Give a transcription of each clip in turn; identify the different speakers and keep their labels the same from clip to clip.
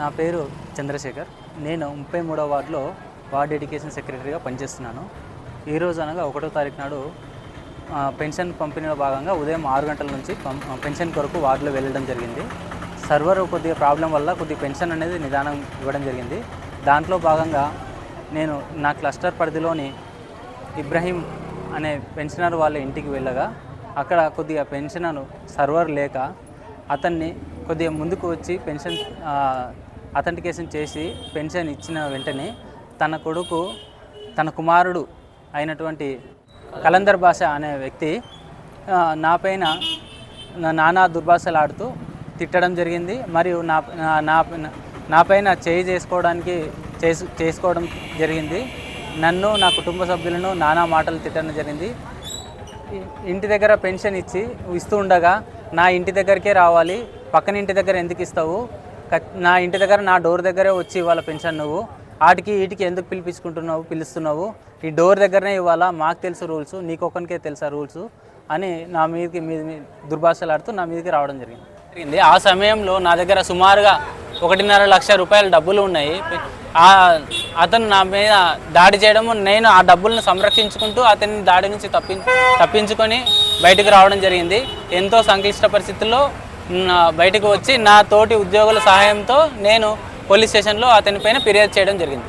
Speaker 1: నా పేరు చంద్రశేఖర్. నేను ముప్పై మూడవ వార్డులో వార్డ్ ఎడ్యుకేషన్ సెక్రటరీగా పనిచేస్తున్నాను. ఈరోజు అనగా ఒకటో తారీఖు నాడు పెన్షన్ పంపిణీలో భాగంగా ఉదయం ఆరు గంటల నుంచి పెన్షన్ కొరకు వార్డులో వెళ్ళడం జరిగింది. సర్వర్ కొద్దిగా ప్రాబ్లం వల్ల కొద్దిగా పెన్షన్ అనేది నిదానం ఇవ్వడం జరిగింది. దాంట్లో భాగంగా నేను నా క్లస్టర్ పరిధిలోని ఇబ్రహీం అనే పెన్షనర్ వాళ్ళ ఇంటికి వెళ్ళగా అక్కడ కొద్దిగా పెన్షనర్ సర్వర్ లేక అతన్ని కొద్దిగా ముందుకు వచ్చి పెన్షన్ అథెంటికేషన్ చేసి పెన్షన్ ఇచ్చిన వెంటనే తన కొడుకు తన కుమారుడు అయినటువంటి కలందర్ భాష అనే వ్యక్తి నా పైన నానా దుర్భాషలాడుతూ తిట్టడం జరిగింది. మరియు నా నా- నా పైన చేయి చేసుకోవడానికి చేసు చేసుకోవడం జరిగింది. నన్ను నా కుటుంబ సభ్యులను నానా మాటలు తిట్టడం జరిగింది. ఇంటి దగ్గర పెన్షన్ ఇచ్చి ఇస్తూ ఉండగా నా ఇంటి దగ్గరికే రావాలి. పక్కన ఇంటి దగ్గర ఎందుకు ఇస్తావు? నా ఇంటి దగ్గర నా డోర్ దగ్గరే వచ్చి ఇవాళ పెన్షన్ నువ్వు. ఆటికి వీటికి ఎందుకు పిలిపించుకుంటున్నావు పిలుస్తున్నావు? ఈ డోర్ దగ్గరనే ఇవాళ మాకు తెలుసు రూల్స్ నీకొకరికే తెలుసా రూల్స్? అని నా మీదకి మీద దుర్భాషలాడుతూ నా మీదకి రావడం జరిగింది. జరిగింది. ఆ సమయంలో నా దగ్గర సుమారుగా ఒకటిన్నర లక్ష రూపాయల డబ్బులు ఉన్నాయి. అతను నా మీద దాడి చేయడం నేను ఆ డబ్బులను సంరక్షించుకుంటూ అతని దాడి నుంచి తప్పి తప్పించుకొని బయటకు రావడం జరిగింది. ఎంతో సంక్లిష్ట పరిస్థితుల్లో బయటకు వచ్చి నా తోటి ఉద్యోగుల సహాయంతో నేను పోలీస్ స్టేషన్లో అతనిపైన ఫిర్యాదు చేయడం జరిగింది.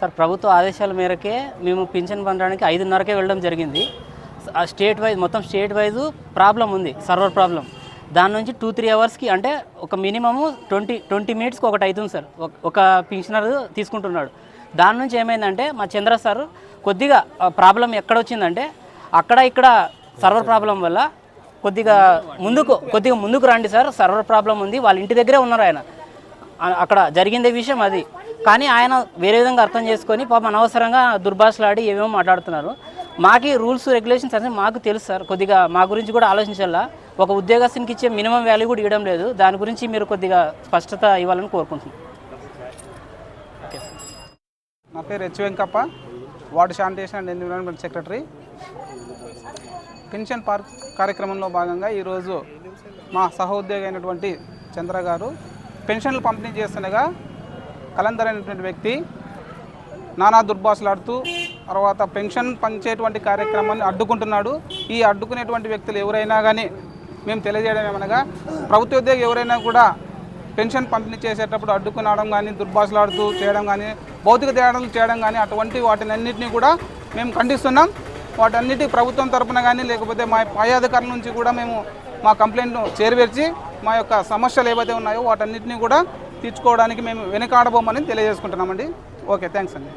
Speaker 2: సార్ ప్రభుత్వ ఆదేశాల మేరకే మేము పింఛన్ పొందడానికి ఐదున్నరకే వెళ్ళడం జరిగింది. ఆ స్టేట్ వైజ్ మొత్తం స్టేట్ వైజ్ ప్రాబ్లం ఉంది సర్వర్ ప్రాబ్లం. దాని నుంచి టూ త్రీ అవర్స్కి అంటే ఒక మినిమము ట్వంటీ ట్వంటీ మినిట్స్కి ఒకటి అవుతుంది సార్. ఒక- పింఛనర్ తీసుకుంటున్నాడు. దాని నుంచి ఏమైందంటే మా చంద్ర సార్ కొద్దిగా ప్రాబ్లం ఎక్కడ వచ్చిందంటే అక్కడ ఇక్కడ సర్వర్ ప్రాబ్లం వల్ల కొద్దిగా ముందుకు కొద్దిగా ముందుకు రండి సార్. సర్వర్ ప్రాబ్లం ఉంది. వాళ్ళ ఇంటి దగ్గరే ఉన్నారు ఆయన. అక్కడ జరిగిందే విషయం అది. కానీ ఆయన వేరే విధంగా అర్థం చేసుకొని పాపం అనవసరంగా దుర్భాషలాడి ఏమేమో మాట్లాడుతున్నారు. మాకి రూల్స్ రెగ్యులేషన్స్ అనేది మాకు తెలుసు సార్. కొద్దిగా మా గురించి కూడా ఆలోచించాలా? ఒక ఉద్యోగస్తునికి ఇచ్చే మినిమం వాల్యూ కూడా ఇవ్వడం లేదు. దాని గురించి మీరు కొద్దిగా స్పష్టత ఇవ్వాలని కోరుకుంటున్నాను
Speaker 3: నా పేరు H Venkappa. Ward sanitation and environment secretary. Pension park కార్యక్రమంలో భాగంగా ఈరోజు మా సహోద్యోగి అయినటువంటి చంద్ర గారు పెన్షన్లు పంపిణీ చేస్తుండగా కలందర్ అయినటువంటి వ్యక్తి నానా దుర్భాషలాడుతూ తర్వాత పెన్షన్ పంచేటువంటి కార్యక్రమాన్ని అడ్డుకుంటున్నాడు. ఈ అడ్డుకునేటువంటి వ్యక్తులు ఎవరైనా కానీ మేము తెలియజేయడం ఏమనగా ప్రభుత్వ ఉద్యోగి ఎవరైనా కూడా పెన్షన్ పంపిణీ చేసేటప్పుడు అడ్డుకునడం కానీ దుర్భాషలాడుతూ చేయడం కానీ భౌతిక తేడాలు చేయడం కానీ అటువంటి వాటినన్నింటినీ కూడా మేము ఖండిస్తున్నాం. వాటన్నిటి ప్రభుత్వం తరపున కానీ లేకపోతే మా పై అధికారుల నుంచి కూడా మేము మా కంప్లైంట్ను చేరువేర్చి మా యొక్క సమస్యలు ఏవైతే ఉన్నాయో వాటన్నిటిని కూడా తీర్చుకోవడానికి మేము వెనుకాడబోమని తెలియజేసుకుంటున్నామండి. ఓకే థ్యాంక్స్ అండి.